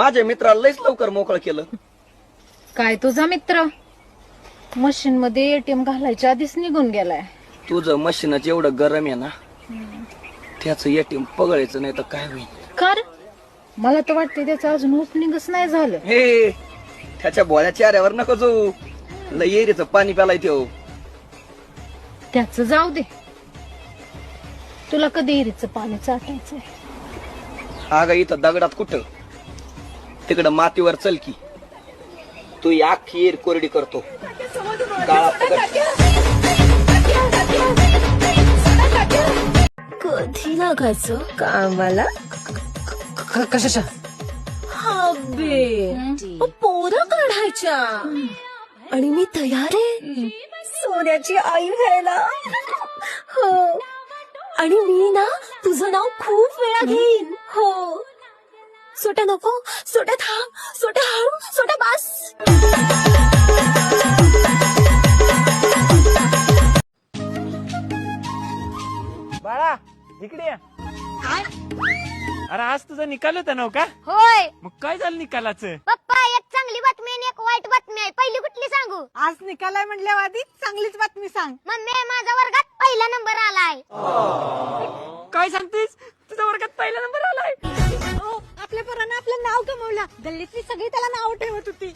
माझ्या मित्राला लयच लवकर मोकळं केलं. काय तुझा मित्र? मशीन मध्ये एटीएम घालायच्या आधीच निघून गेलाय. तुझं मशीनच एवढं गरम आहे ना त्याचं एटीएम पगळायचं नाही तर काय होईल? कर मला तर वाटतं त्याचं अजून ओपनिंगच नाही झालं. हे त्याच्या भोळ्या चेहऱ्यावर नको जाऊ. लय एरीचं पाणी प्यालाय त्यो. त्याच जाऊ दे. तुला कधी इरीचं पाणी चाटायचंय? अगं इथं दगडात कुठं? तिकडं मातीवर चल की. तू अख्खी एर कोरडी करतो. कधी लागायचं कामाला? कशाच्या? हबे पोरं काढायच्या. आणि मी तयार आहे. सोन्याची आई व्हायला. हो. आणि मी ना तुझं नाव खूप वेळा घेईन. हो. सोट्या नको सोट्या थांब सोट्या हळू सोट्या बस. बाळा इकडे या. अरे आज तुझा निकाल होता नव का? होय. मग काय झालं निकालाचं? पप्पा एक चांगली बातमी आणि एक वाईट बातमी आहे. पहिली कुठली सांगू? आज निकालाय म्हणल्यावर आधी चांगलीच बातमी सांग. मम्मी माझा वर्गात पहिला नंबर आलाय. काय सांगतेस? तुझा वर्गात पहिला नंबर आलाय. हो, आपल्या पोरानं आपलं नाव कमवलं. गल्लीतली सगळी त्याला नाव ठेवत होती.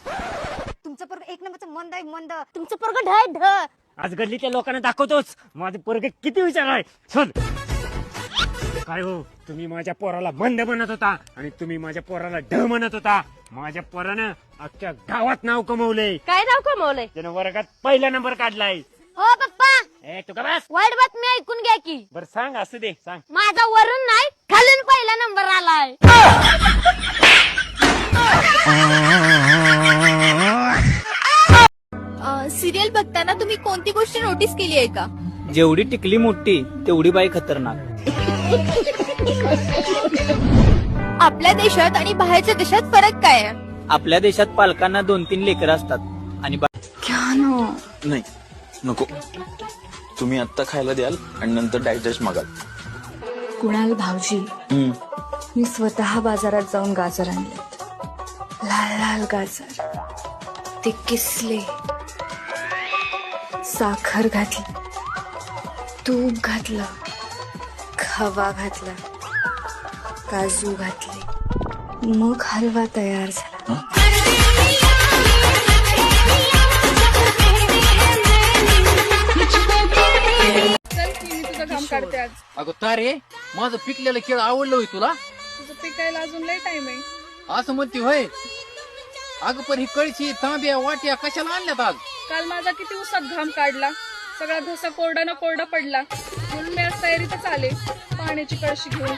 तुमचं पोरग एक नंबरचं मंद आहे मंद. तुमचं पोरग ढ ढ. आज गल्लीतल्या लोकांना दाखवतोच. माझे पोरगे किती हुशार आहे. शोध काय हो तुम्ही माझ्या पोराला मंद म्हणत होता आणि तुम्ही माझ्या पोराला ढ म्हणत होता. माझ्या पोरानं अख्ख्या गावात नाव कमवलंय. काय नाव कमवलंय? त्यानं वर्गात पहिला नंबर काढलाय. हो पप्पा. ए तू का बस? वाईट बातमी ऐकून घ्या की. बर सांग असू दे सांग. माझा वरून नाही खालून पहिला नंबर आलाय. सिरियल बघताना तुम्ही कोणती गोष्ट नोटीस केली आहे का? जेवढी टिकली मोठी तेवढी बाई खतरनाक. आपल्या देशात आणि बाहेरच्या देशात फरक काय आहे? आपल्या देशात पालकांना दोन तीन लेकरं असतात. आणि बा- नाही नको. तुम्ही आत्ता खायला द्याल आणि नंतर डायजेस्ट मागाल. कुणाल भाऊजी? हम्म. मी स्वतः बाजारात जाऊन गाजर आणलेत. लाल लाल गाजर. ते किसले. साखर घातली. तूप घातलं. खवा घातला. काजू घातले. मग हलवा तयार झाला. अगं तारे माझं पिकलेलं केळ आवडलं होय तुला? तुझं पिकायला अजून लय टाइम आहे. असं म्हणते होय. अगं पण ही कळशी तांब्या वाट्या कशाला आणल्यात आज? काल माझा किती उसात घाम काढला. सगळा घसा कोरडा न कोरडा पडला. म्हणून मी आज तयारीतच आले. पाण्याची कळशी घेऊन.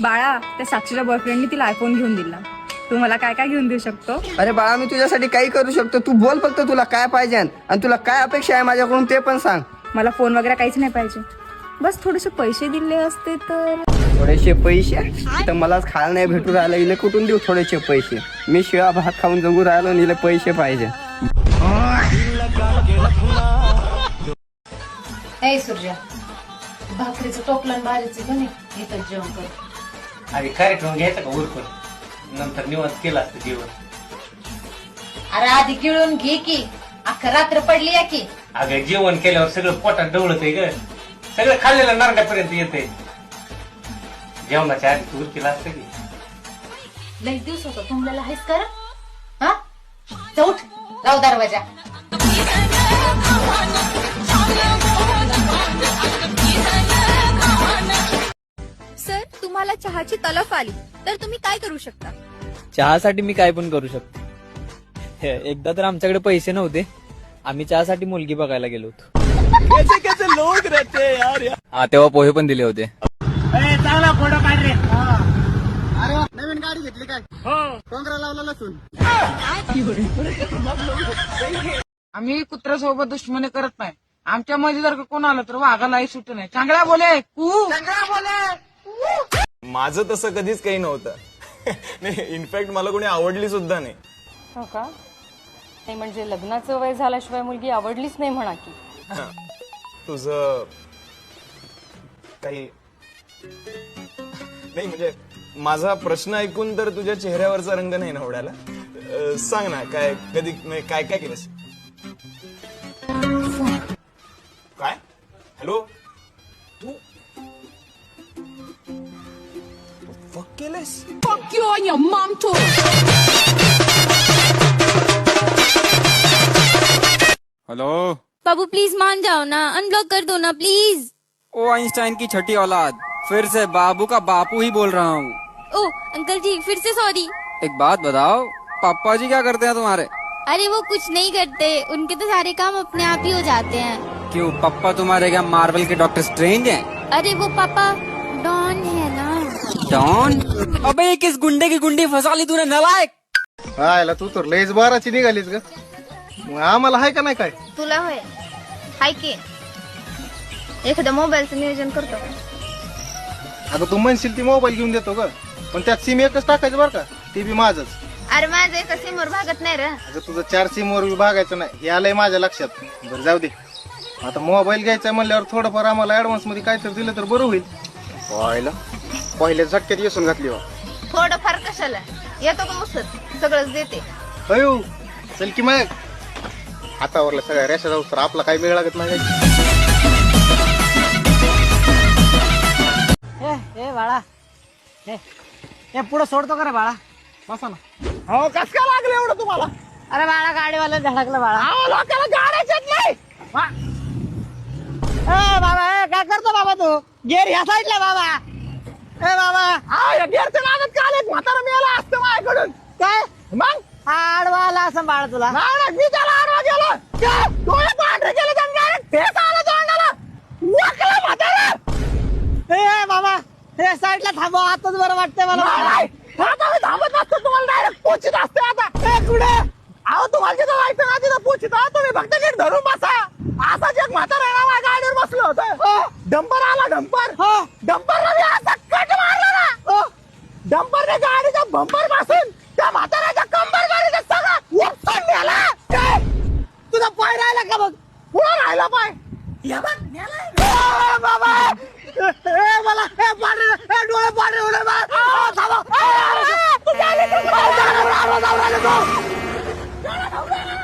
बाळा त्या साक्षीच्या बॉयफ्रेंडने तिला आयफोन घेऊन दिला. तू मला काय काय घेऊन देऊ शकतो? अरे बाळा मी तुझ्यासाठी काही करू शकतो. तू बोल फक्त तुला काय पाहिजे आणि तुला काय अपेक्षा आहे माझ्याकडून ते पण सांग. मला फोन वगैरे काहीच नाही पाहिजे. बस थोडेसे पैसे दिले असते तर थोडेसे पैसे? तर मलाच खायला नाही भेटू राहिलं. इले कुठून देऊ थोडेसे पैसे? मी शिळा भात खाऊन जगू राहिलो आणि इले पैसे पाहिजे. ए सूर्या. भाकरीचं टोपलन भाजीचं का नाही इथं जेवण कर. अरे कार्यक्रम घ्यायचा का? उरकून? नंतर निवांत केला असतं जेवण अरे आधी गिळून घे की अख्खा रात्र पडली या की. अगं जेवण केल्यावर सगळं पोटात डवळत आहे ग. सगळं खाल्लेलं नारड्यापर्यंत येते जेवणाच्या आधी तू केला असतं की. लई दिवस होता तुमल्याला आहेस कर हा? उठ. लाव दरवाजा. तुम्हाला चहाची तलफ आली तर तुम्ही काय करू शकता? चहासाठी मी काय पण करू शकतो. हे, एकदा तर आमच्याकडे पैसे नव्हते. आम्ही चहासाठी मुलगी बघायला गेलो होतो. हा तेव्हा पोहे पण दिले होते. चांगला फोटो काढ रे. आम्ही कुत्र्यासोबत दुश्मनी करत नाही. आमच्या मध्ये जर का कोण आलं तर वाघालाही सुट नाही. चांगला बोले कू. माझं तसं कधीच काही नव्हतं. नाही इनफॅक्ट मला कोणी आवडली सुद्धा नाही. हो का? नाही म्हणजे लग्नाचं वय झाल्याशिवाय मुलगी आवडलीच नाही म्हणा की. तुझं काही नाही म्हणजे माझा प्रश्न ऐकून तर तुझ्या चेहऱ्यावरचा रंग नाही ना उडाला अं, सांग ना काय कधी म्हणजे काय काय केलंस? काय? हॅलो? फक केलंस हेलो बाबू प्लीज़ मान जाओ ना। अनब्लॉक कर दो ना प्लीज़ ओ आइंस्टाइन की छठी औलाद। फिर से बाबू का बापू ही बोल रहा हूँ। ओ अंकल जी फिर से सॉरी। एक बात बताओ पापा जी क्या करते हैं तुम्हारे? अरे वो कुछ नहीं करते। उनके तो सारे काम अपने आप ही हो जाते हैं। क्यों पापा तुम्हारे क्या मार्वल के डॉक्टर स्ट्रेंज हैं? अरे वो पापा डॉन अबे ये किस गुंडे की गुंडी फंसा ली तूने नलायक. हायला तू तर लयच बाराची निघालीस ग. मग आम्हाला हाय का नाही काय? तुला होय. हाय की. एखाद्या मोबाईलचं नियोजन करतो अगं तू म्हणशील ती मोबाईल घेऊन देतो ग. पण त्यात सिम एकच टाकायचं बरं का? ते बी माझच. अरे माझं एका सिमवर भागत नाही रे. अगं तुझं चार सिम वर बी भागायचं नाही. हे आलंय माझ्या लक्षात. बरं जाऊ दे. आता मोबाईल घ्यायचा म्हणल्यावर थोडंफार आम्हाला ऍडव्हान्समध्ये काय तर दिलं तर बरं होईल. व्हायला पहिल्या झटक्यात येसून घातली वा थोडं फार कशाला? येतो का उसत सगळंच देते. अयो चल की मग. हातावरला सगळ्या रेषा जाऊ तर आपला काय मेळ लागत नाही काय. ए बाळा. ए पुढे सोडतो का रे बाळा? बसा ना. हो कस काय लागलं एवढं तुम्हाला? अरे बाळा गाडीवाला धडकलं बाळा. येत नाही. वा. ए बाबा ए काय करतो बाबा तू? गेर ह्या साईडला बाबा. ए बाबा. हा या गेरच्या नादात काल एक म्हातारा मिळाला असतं माझ्याकडून. काय? मग? आडवाला असं बाळा तुला. नाही मी त्याला आडवा गेलो. काय? डोळे पांढरे केले त्यांनी direct. फेस आला तोंडाला. वाकला म्हातारा. ए बाबा हे साईडला थांबव आताच बरं वाटतंय मला. आता मी थांबत नसतो तुम्हाला डायरेक्ट पोचित असते आता. कुठे? अहो तुम्हाला जिथं जायचं ना तिथं पोचित. आहो तुम्ही फक्त नीट धरून बसा. असाच एक म्हातारा आहे ना माझ्या गाडीवर बसलो होतो. डंपर आला डंपर. डंपरला मी असा कट मारला ना. डंपरने गाडीचा बंपरपासून त्या म्हाताऱ्याच्या कंबर गाडीचा सगळा उपसून नेला. काय? तुझा पाय राहिला का बघ? पुढं राहिला पाय. या बघ, बाबा. मला पांढरे डोळे पांढरे थांबा. ए, अरे, तू गेली तू. ए, जाऊ, जाऊ, जाऊ, जाऊ, जाऊ. गेला, जाऊ, गेला.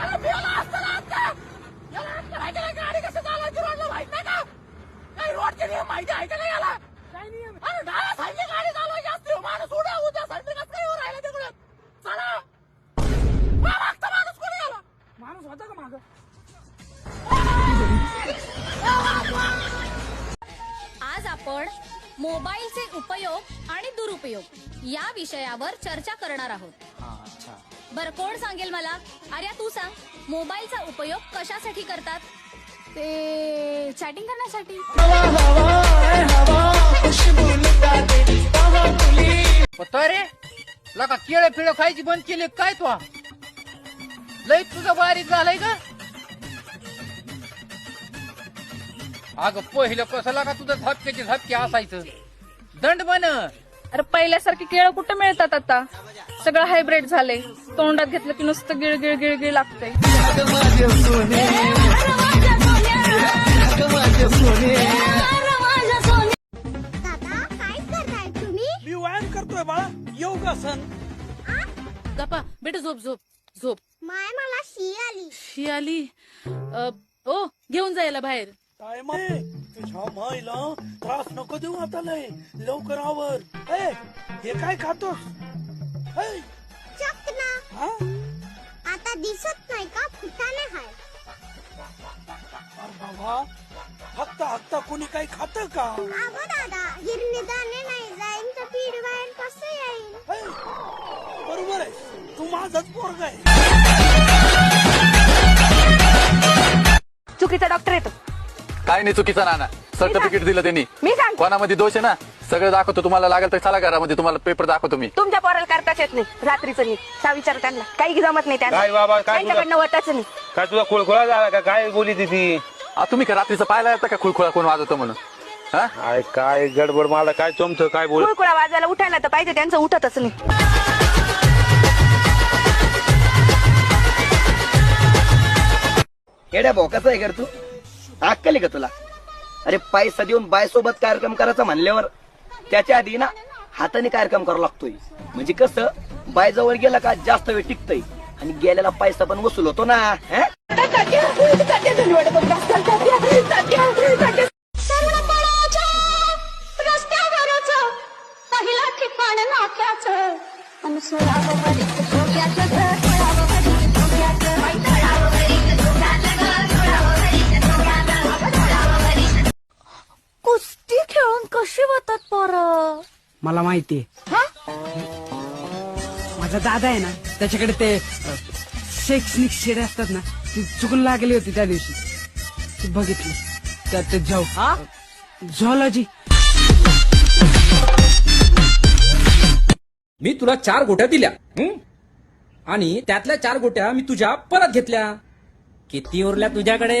अरे, मेला असतं ना आता. याला आता माहिती नाही गाडी कसं चालवायची रोडला माहीत नाही का? रोडचे नियम माहिती आहे का नाही याला? काय नियम? अरे, गाडी चालवायची असते. माणूस उड्या उद्या साईडने कसं काय येऊन राहिला तिकडे? चला. हा, मागचा माणूस कोणी गेला? माणूस होता का मागं? आज आपण मोबाईलचे उपयोग आणि दुरुपयोग या विषयावर चर्चा करणार आहोत बर कोण सांगेल मला आर्या तू सांग मोबाईलचा उपयोग कशासाठी करतात ते चॅटिंग करण्यासाठी. रे? लका केळं पिळं खायची बंद केली काय तू? लय तुझं बारीक झालंय का अगं पहिलं कसं लागा तुझं झपक्याची झपके असायचं? दंड बन अरे पहिल्यासारखे केळं कुठं मिळतात आता? सगळं हायब्रिड झालंय. तोंडात घेतलं की नुसतं गिळ गिळ गिळ गिळ लागतंय. दादा काय करताय तुम्ही? मी व्यायाम करतोय बाळा. योगासन गप्पा बेटा झोप झोप झोप. माय मला शी आली. शी आली? अ, ओ घेऊन जायला बाहेर. काय तुझ्या माईला त्रास नको देऊ आता लय. लवकर आवर. ए हे काय खातोस? ए, चकना हा? आता दिसत नाही का? फुटाने हाय. अरे बाबा हक्ता हक्ता कोणी काही खात का? अगं दादा गिरणी दाणे नाही जाईन तर पीड बाहेर कसं येईल बरोबर आहे. तू माझाच पोरग आहे. चुकीचा डॉक्टर येतो. काय नाही चुकीचं नाना. सर्टिफिकेट दिलं त्यांनी. मी सांग कोणामध्ये दोष आहे ना? सगळं दाखवतो. तुम्हाला लागेल तर चला घरामध्ये. तुम्हाला पेपर दाखवतो मी. तुमच्या पोराला करताच येत नाही. रात्रीचं नीट सा विचार त्यांना. काही जमत नाही त्यांना. काय बाबा? काय तुझा त्यांच्याकडनं होतच नाही. काय तुझा खुळखुळा झाला का? काय बोली ती? आ, तुम्ही का रात्रीचं पाहायला येतं का खुळखुळा कोण वाजवतो म्हणून? हा? काय गडबड मला काय तुमचं काय बोल खुळखुळा वाजायला उठायला तर पाहिजे त्यांचं उठतच नाही. येड्या भोकाचा आहे कर तू? अक्कल आहे का तुला? अरे पैसा देऊन बायसोबत कार्यक्रम करायचा म्हणल्यावर त्याच्या आधी ना हाताने कार्यक्रम करावा लागतोय. म्हणजे कसं बायजवळ गेला का जास्त वेळ टिकतय. आणि गेलेला पैसा पण वसूल होतो ना हं? कुस्ती खेळून कशी होतात पोरं? मला माहितीये माझा दादा आहे ना त्याच्याकडे ते शैक्षणिक शेडे असतात ना ती चुकून लागली होती त्या दिवशी. ती बघितली. त्यात ते जाऊ. झॉलॉजी. मी तुला चार गोट्या दिल्या. हं? आणि त्यातल्या चार गोट्या मी तुझ्या परत घेतल्या. किती उरल्या तुझ्याकडे?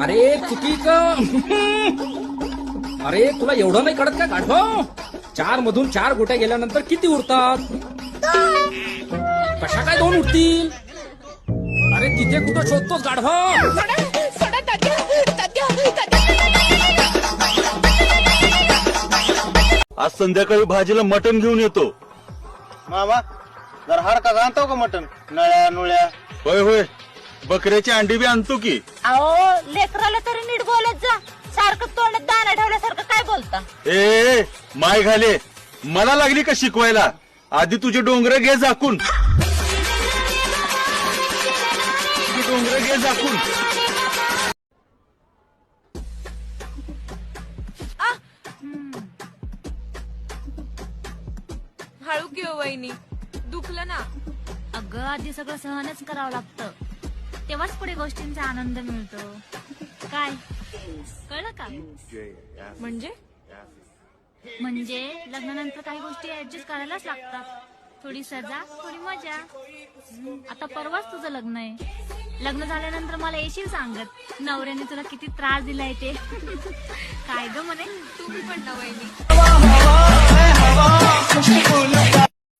अरे चुकी का अरे तुला एवढं नाही कळत का गाढव चार मधून चार गोट्या गेल्यानंतर किती उरतात? कशा काय दोन उरतील? अरे तिथे कुठं शोधतोस गाढव? आज संध्याकाळी भाजीला मटण घेऊन येतो. मामा जरा हाडका आणतो का मटण? नळ्या नुळ्या? होय होय. बकऱ्याची अंडी बी आणतो की. अहो लेकराला तरी नीट बोलत जा. सारखं तोंडात दाना ठेवल्यासारखं काय बोलता? ए ए, माय घाले. मला लागली का शिकवायला? आधी तुझे डोंगर घे झाकून. डोंगर घे झाकून हळू की हो वहिनी. दुखलं ना? अगं आधी सगळं सहनच करावं लागतं. तेव्हाच पुढे गोष्टींचा आनंद मिळतो. काय? कळलं का? म्हणजे? म्हणजे लग्नानंतर काही गोष्टी ऍडजस्ट करायलाच लागतात. थोडी सजा थोडी मजा. हम्म, आता परवाच तुझं लग्न आहे. लग्न झाल्यानंतर मला येशील सांगत. नवऱ्याने तुला किती त्रास दिलाय ते. काय ग म्हणे? तुम्ही पण ना वहिनी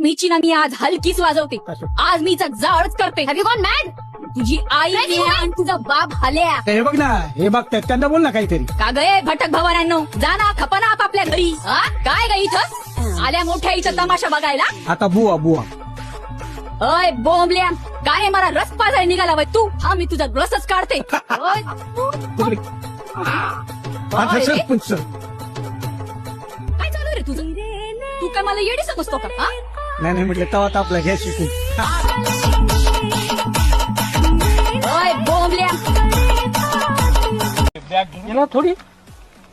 मीची ना मी आज हलकीच वाजवते. आज मी जाळच करते. हॅव यू गॉन मॅड तुझी आई आणि तुझा बाप हल्या. हे बघ ना हे बघ त्यांना बोल ना काहीतरी. का गये भटक भवानांनो जा ना खपना आपापल्या घरी. हा? काय ग इथं? आल्या मोठ्या इथं तमाशा बघायला. आता बुवा बुवा. अय बोंबल्या. काय मला रस पाजाय निघाला वय तू. हा मी तुझा रसच काढते. ओय. आता ओय. सरपंच काय चालू रे तुझं? तू काय मला येडी समजतो का? हा? नाही नाही म्हटलं तवा आपला घ्या शिकून. ओय बोंबल्या याला थोडी?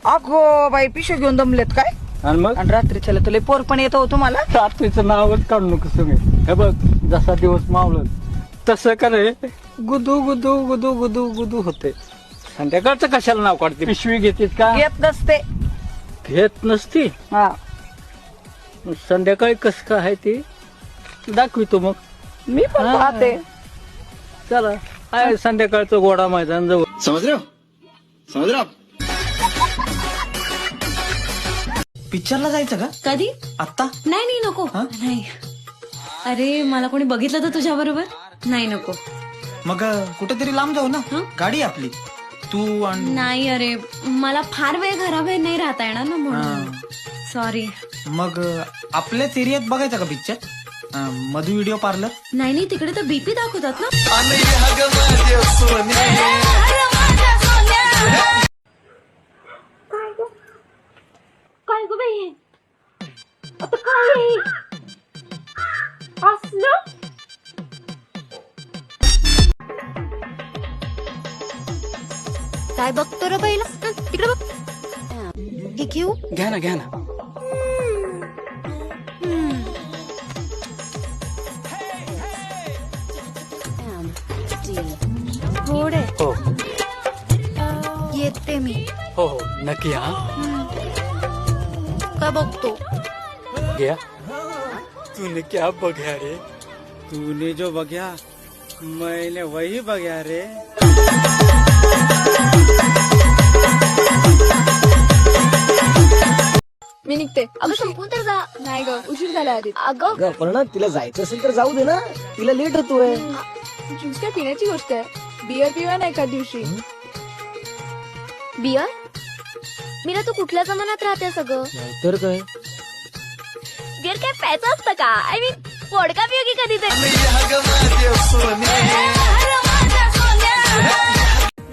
अगो बाई पिशवी घेऊन दमलेत काय? आणि मग? आणि रात्रीच्याला तुला पोर पण येतो तुम्हाला. रात्रीचं नावच काढू नको तुम्ही. हे बघ जसा दिवस मावलं तसं का रे गुदू गुदू गुदू गुदू गुदू होते. संध्याकाळचं कशाला नाव काढते? पिशवी घेतेस का? येत नसते. घेत नसती? हा. मग संध्याकाळी कसं काय आहे ते? दाखवितो मग. मी पण हा. पाहते. चला. आहे संध्याकाळचं गोडा मैदान जवळ. समज रे समज रे पिक्चरला जायचं का? कधी? आत्ता? नाही नाही नको. नाही. अरे मला कोणी बघितलं तर तुझ्या बरोबर? नाही नको. मग कुठेतरी लांब जाऊ ना? गाडी आहे आपली. तू आणि नाही अरे मला फार वेळ घराबाहेर नाही राहता येणार ना म्हणून. सॉरी मग आपल्याच एरियात बघायचा का पिक्चर मधु व्हिडिओ पार्लर नाही नाही तिकडे तर बीपी दाखवतात ना. काय गो बाई? आता काय? असलं? काय बघतो रे पहिला? तिकडे बघ. हे घेऊ. घ्या ना घ्या ना. गोड आहे. हो. येते मी. हो हो. नक्की हा. का बघतो? गया तूने क्या बघा रे? तूने जो बघा मैंने वही बघा रे. मी निघते. अगं संपून तर जा नाही ग उशीर झाला आधी. अगं. अगं, पण ना तिला जायचं असेल तर जाऊ दे ना. तिला लेट होतोय. ज्यूस काय पिण्याची गोष्ट आहे? बियर पिवा ना एका दिवशी. बियर मीरा तू कुठल्या जमान्यात राहते सगळं? तर काय? बियर काय प्यायचं असतं का? आय मीन वडका पिऊ की कधीतरी?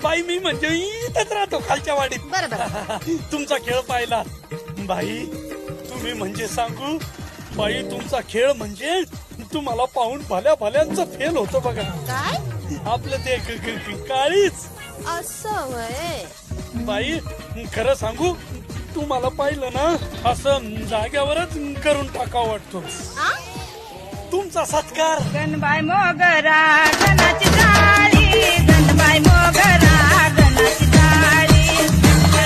बाई मी म्हणजे इथंच राहतो खालच्या वाडीत. तुमचा खेळ पाहिला. बाई तुम्ही म्हणजे सांगू? बाई तुमचा खेळ म्हणजे तुम्हाला पाहून भल्या भल्यांचं फेल होतं बघा. काय? आपलं ते क- क- क- काळीच. असं वय बाई खरं सांगू? तुम्हाला पाहिलं ना असं जाग्यावरच करून टाकावं वाटतो. तुमचा सत्कार. गणबाई मोगरा गणाची जाळी নাই মগরা